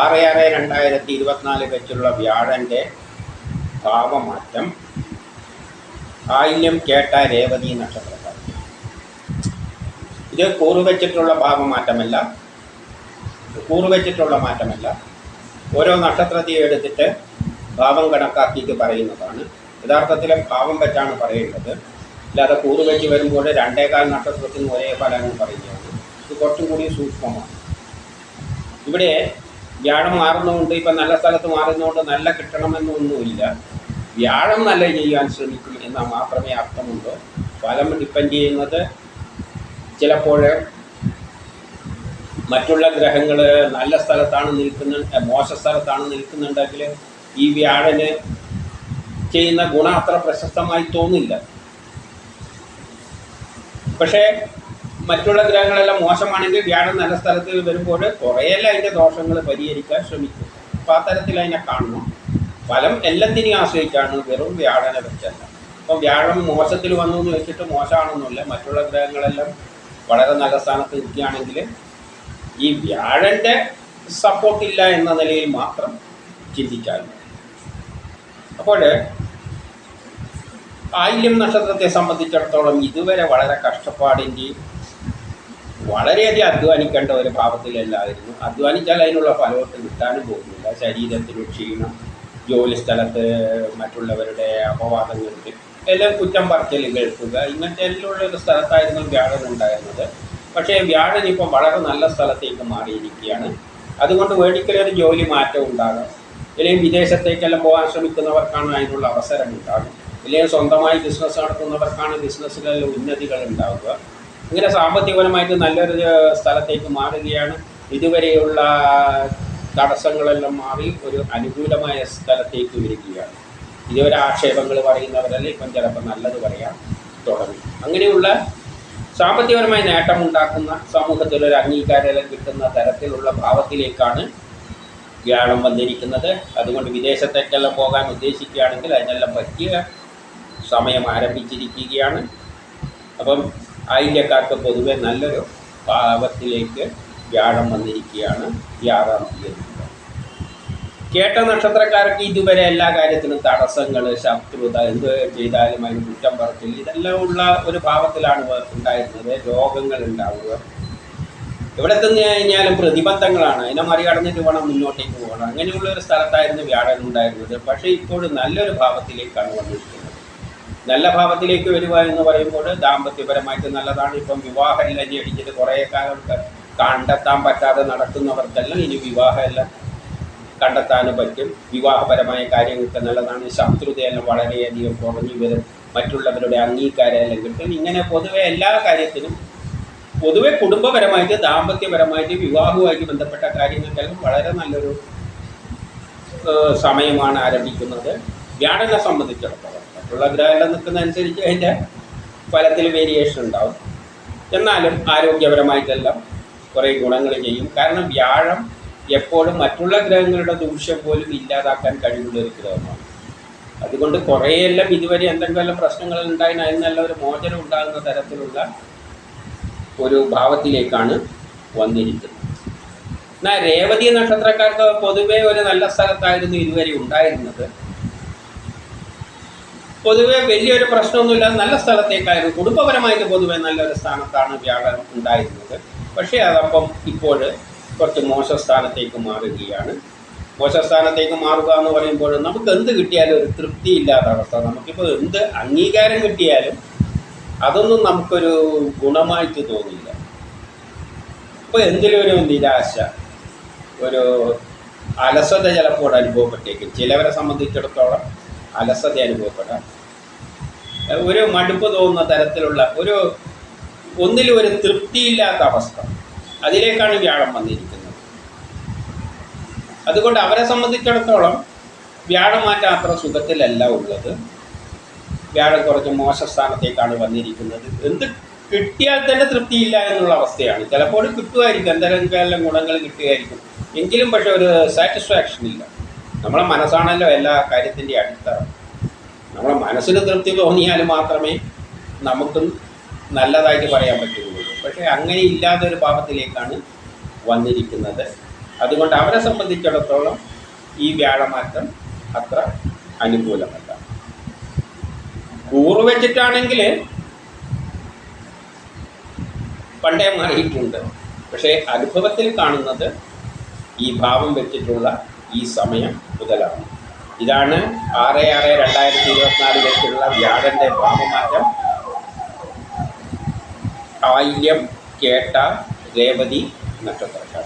ആറ് ആറ് രണ്ടായിരത്തി ഇരുപത്തിനാല് വെച്ചുള്ള വ്യാഴന്റെ ഭാവമാറ്റം ആയില്യം കേട്ട രേവതി നക്ഷത്രക്കാർ. ഇത് കൂറുവെച്ചിട്ടുള്ള ഭാവമാറ്റമല്ല. കൂറുവെച്ചിട്ടുള്ള മാറ്റമല്ല. ഓരോ നക്ഷത്രത്തെ എടുത്തിട്ട് ഭാവം കണക്കാക്കിയിട്ട് പറയുന്നതാണ്. യഥാർത്ഥത്തിൽ ഭാവം വെച്ചാണ് പറയേണ്ടത്. അല്ലാതെ കൂറുവെച്ച് വരുമ്പോൾ രണ്ടേകാൽ നക്ഷത്രത്തിന് ഒരേ ഫലങ്ങൾ പറയുകയാണ് ഇത് കുറച്ചും കൂടി സൂക്ഷ്മമാണ്. ഇവിടെ വ്യാഴം മാറുന്നതുകൊണ്ട് ഇപ്പം നല്ല സ്ഥലത്ത് മാറുന്നതുകൊണ്ട് നല്ല കിട്ടണമെന്നൊന്നുമില്ല. വ്യാഴം നല്ല ചെയ്യാൻ ശ്രമിക്കും എന്നാൽ മാത്രമേ അർത്ഥമുള്ളൂ. ഫലം ഡിപ്പെൻഡ് ചെയ്യുന്നത് ചിലപ്പോൾ മറ്റുള്ള ഗ്രഹങ്ങൾ നല്ല സ്ഥലത്താണ് നിൽക്കുന്ന മോശ സ്ഥലത്താണ് നിൽക്കുന്നുണ്ടെങ്കിൽ ഈ വ്യാഴന് ചെയ്യുന്ന ഗുണം അത്ര പ്രശസ്തമായി തോന്നില്ല. പക്ഷേ മറ്റുള്ള ഗ്രഹങ്ങളെല്ലാം മോശമാണെങ്കിൽ വ്യാഴം നല്ല സ്ഥലത്ത് വരുമ്പോൾ കുറേയെല്ലാം അതിന്റെ ദോഷങ്ങൾ പരിഹരിക്കാൻ ശ്രമിക്കും. അപ്പോൾ ആ തരത്തിൽ അതിനെ കാണണം. ഫലം എല്ലാത്തിനെയും ആശ്രയിച്ചാണ് വെറും വ്യാഴനെ വെച്ചല്ല അപ്പം വ്യാഴം മോശത്തിൽ വന്നു എന്ന് വെച്ചിട്ട് മോശമാണെന്നില്ല മറ്റുള്ള ഗ്രഹങ്ങളെല്ലാം വളരെ നല്ല സ്ഥാനത്ത് നിൽക്കുകയാണെങ്കിൽ ഈ വ്യാഴന്റെ സപ്പോർട്ടില്ല എന്ന നിലയിൽ മാത്രം മതി. അപ്പോൾ ആയില്യം നക്ഷത്രത്തെ സംബന്ധിച്ചിടത്തോളം ഇതുവരെ വളരെ കഷ്ടപ്പാടിന്റെയും വളരെയധികം അധ്വാനിക്കേണ്ട ഒരു ഭാവത്തിലല്ലായിരുന്നു അധ്വാനിച്ചാൽ അതിനുള്ള ഫലമൊട്ട് കിട്ടാനും പോകുന്നില്ല. ശരീരത്തിന് ക്ഷീണം ജോലി സ്ഥലത്ത് മറ്റുള്ളവരുടെ അപവാദങ്ങൾക്ക് എല്ലാം കുറ്റം പറച്ചിൽ കേൾക്കുക ഇങ്ങനത്തെ എല്ലാം ഒരു സ്ഥലത്തായിരുന്നു വ്യാഴൻ ഉണ്ടായിരുന്നത്. പക്ഷേ വ്യാഴൻ ഇപ്പം വളരെ നല്ല സ്ഥലത്തേക്ക് മാറിയിരിക്കുകയാണ്. അതുകൊണ്ട് വേടിക്കലൊരു ജോലി മാറ്റം ഉണ്ടാകാം. ഇല്ലെങ്കിൽ വിദേശത്തേക്കെല്ലാം പോകാൻ ശ്രമിക്കുന്നവർക്കാണ് അതിനുള്ള അവസരം ഉണ്ടാകും. ഇല്ലെങ്കിൽ സ്വന്തമായി ബിസിനസ് നടത്തുന്നവർക്കാണ് ബിസിനസ്സിലെല്ലാം ഉന്നതികൾ ഉണ്ടാവുക. ഇങ്ങനെ സാമ്പത്തികപരമായിട്ട് നല്ലൊരു സ്ഥലത്തേക്ക് മാറുകയാണ്. ഇതുവരെയുള്ള തടസ്സങ്ങളെല്ലാം മാറി ഒരു അനുകൂലമായ സ്ഥലത്തേക്ക് വരികയാണ്. ഇതുവരെ ആക്ഷേപങ്ങൾ പറയുന്നവരല്ല ഇപ്പം ചിലപ്പോൾ നല്ലത് പറയാൻ തുടങ്ങി. അങ്ങനെയുള്ള സാമ്പത്തികപരമായ നേട്ടമുണ്ടാക്കുന്ന സമൂഹത്തിൽ ഒരു അംഗീകാരം കിട്ടുന്ന തരത്തിലുള്ള ഭാവത്തിലേക്കാണ് വ്യാഴം വന്നിരിക്കുന്നത്. അതുകൊണ്ട് വിദേശത്തേക്കെല്ലാം പോകാൻ ഉദ്ദേശിക്കുകയാണെങ്കിൽ അതിനെല്ലാം പറ്റിയ സമയം ആരംഭിച്ചിരിക്കുകയാണ്. അപ്പം ആയില്യക്കാർക്ക് പൊതുവെ നല്ലൊരു ഭാവത്തിലേക്ക് വ്യാഴം വന്നിരിക്കുകയാണ് ഈ ആറാം തീയതി. കേട്ട നക്ഷത്രക്കാർക്ക് ഇതുവരെ എല്ലാ കാര്യത്തിലും തടസ്സങ്ങൾ ശത്രുത എന്ത് ചെയ്താലും അതിന് കുറ്റം പറച്ചിൽ ഇതെല്ലാം ഉള്ള ഒരു ഭാവത്തിലാണ് ഉണ്ടായിരുന്നത്. രോഗങ്ങൾ ഉണ്ടാവുക. എവിടെ തന്നെ കഴിഞ്ഞാലും പ്രതിബന്ധങ്ങളാണ്. അതിനെ മറികടന്നിട്ട് വേണം മുന്നോട്ടേക്ക് പോകണം. അങ്ങനെയുള്ള ഒരു സ്ഥലത്തായിരുന്നു വ്യാഴം ഉണ്ടായിരുന്നത്. പക്ഷേ ഇപ്പോഴും നല്ലൊരു ഭാവത്തിലേക്കാണ് വന്നിരിക്കുന്നത്. നല്ല ഭാവത്തിലേക്ക് വരിക എന്ന് പറയുമ്പോൾ ദാമ്പത്യപരമായിട്ട് നല്ലതാണ്. ഇപ്പം വിവാഹം എല്ലാം അടിച്ചിട്ട് കുറേ കാലം കണ്ടെത്താൻ പറ്റാതെ നടത്തുന്നവർക്കെല്ലാം ഇനി വിവാഹമെല്ലാം കണ്ടെത്താനും പറ്റും. വിവാഹപരമായ കാര്യങ്ങൾക്ക് നല്ലതാണ്. ശത്രുതയെല്ലാം വളരെയധികം കുറഞ്ഞു വരും. മറ്റുള്ളവരുടെ അംഗീകാരമെല്ലാം കിട്ടും. ഇങ്ങനെ പൊതുവെ എല്ലാ കാര്യത്തിനും പൊതുവെ കുടുംബപരമായിട്ട് ദാമ്പത്യപരമായിട്ട് വിവാഹവുമായിട്ട് ബന്ധപ്പെട്ട കാര്യങ്ങൾക്കെല്ലാം വളരെ നല്ലൊരു സമയമാണ് ആരംഭിക്കുന്നത്. വ്യാഴനെ സംബന്ധിച്ചിടത്തോളം. മറ്റുള്ള ഗ്രഹങ്ങൾ നിൽക്കുന്ന അനുസരിച്ച് അതിന്റെ ഫലത്തിൽ വേരിയേഷൻ ഉണ്ടാവും. എന്നാലും ആരോഗ്യപരമായിട്ടെല്ലാം കുറേ ഗുണങ്ങൾ ചെയ്യും. കാരണം വ്യാഴം എപ്പോഴും മറ്റുള്ള ഗ്രഹങ്ങളുടെ ദൂഷ്യം പോലും ഇല്ലാതാക്കാൻ കഴിവുള്ള ഒരു ഗ്രഹമാണ്. അതുകൊണ്ട് കുറേയെല്ലാം ഇതുവരെ എന്തെങ്കിലും പ്രശ്നങ്ങൾ ഉണ്ടായി അതിൽ ഒരു മോചനം ഉണ്ടാകുന്ന തരത്തിലുള്ള ഒരു ഭാവത്തിലേക്കാണ് വന്നിരിക്കുന്നത്. എന്നാൽ രേവതി നക്ഷത്രക്കാർക്ക് പൊതുവേ ഒരു നല്ല സ്ഥലത്തായിരുന്നു ഇതുവരെ ഉണ്ടായിരുന്നത്. പൊതുവെ വലിയൊരു പ്രശ്നമൊന്നുമില്ല. നല്ല സ്ഥലത്തേക്കായിരുന്നു. കുടുംബപരമായിട്ട് പൊതുവെ നല്ലൊരു സ്ഥാനത്താണ് വ്യാഴം ഉണ്ടായിരുന്നത്. പക്ഷേ അതപ്പം ഇപ്പോൾ കുറച്ച് മോശ സ്ഥാനത്തേക്ക് മാറുകയാണ്. മോശ സ്ഥാനത്തേക്ക് മാറുക എന്ന് പറയുമ്പോൾ നമുക്ക് എന്ത് കിട്ടിയാലും ഒരു തൃപ്തിയില്ലാത്ത അവസ്ഥ. നമുക്കിപ്പോൾ എന്ത് അംഗീകാരം കിട്ടിയാലും അതൊന്നും നമുക്കൊരു ഗുണമായിട്ട് തോന്നില്ല. അപ്പോൾ എന്തിലും ഒരു നിരാശ ഒരു അലസത ചിലപ്പോൾ അനുഭവപ്പെട്ടേക്കും. ചിലവരെ സംബന്ധിച്ചിടത്തോളം അലസത അനുഭവപ്പെടാം. ഒരു മടുപ്പ് തോന്നുന്ന തരത്തിലുള്ള ഒരു ഒന്നിലും ഒരു തൃപ്തിയില്ലാത്ത അവസ്ഥ. അതിലേക്കാണ് വ്യാഴം വന്നിരിക്കുന്നത്. അതുകൊണ്ട് അവരെ സംബന്ധിച്ചിടത്തോളം വ്യാഴമാറ്റം അത്ര സുഖത്തിലല്ല ഉള്ളത്. വ്യാഴം കുറച്ച് മോശ സ്ഥാനത്തേക്കാണ് വന്നിരിക്കുന്നത്. എന്ത് കിട്ടിയാൽ തന്നെ തൃപ്തിയില്ല എന്നുള്ള അവസ്ഥയാണ്. ചിലപ്പോൾ കിട്ടുമായിരിക്കും. എന്തെങ്കിലും ഗുണങ്ങൾ കിട്ടുമായിരിക്കും. എങ്കിലും പക്ഷെ ഒരു സാറ്റിസ്ഫാക്ഷൻ ഇല്ല. നമ്മളെ മനസ്സാണല്ലോ എല്ലാ കാര്യത്തിന്റെ അടിത്തറ. നമ്മളെ മനസ്സിന് തൃപ്തി തോന്നിയാൽ മാത്രമേ നമുക്കും നല്ലതായിട്ട് പറയാൻ പറ്റുകയുള്ളൂ. പക്ഷേ അങ്ങനെ ഇല്ലാത്തൊരു ഒരു ഭാവത്തിലേക്കാണ് വന്നിരിക്കുന്നത്. അതുകൊണ്ട് അവരെ സംബന്ധിച്ചിടത്തോളം ഈ വ്യാഴമാറ്റം അത്ര അനുകൂലമല്ല. കൂറ് വെച്ചിട്ടാണെങ്കിൽ പണ്ടേ മാറിയിട്ടുണ്ട്. പക്ഷേ അനുഭവത്തിൽ കാണുന്നത് ഈ ഭാവം വെച്ചിട്ടുള്ള ഈ സമയം മുതലാണ്. ഇതാണ് ആറ് ആറ് രണ്ടായിരത്തി ഇരുപത്തിനാലിലേക്കുള്ള വ്യാഴന്റെ ഭാവമാറ്റം ആയില്യം കേട്ട രേവതി നക്ഷത്രക്കാർ.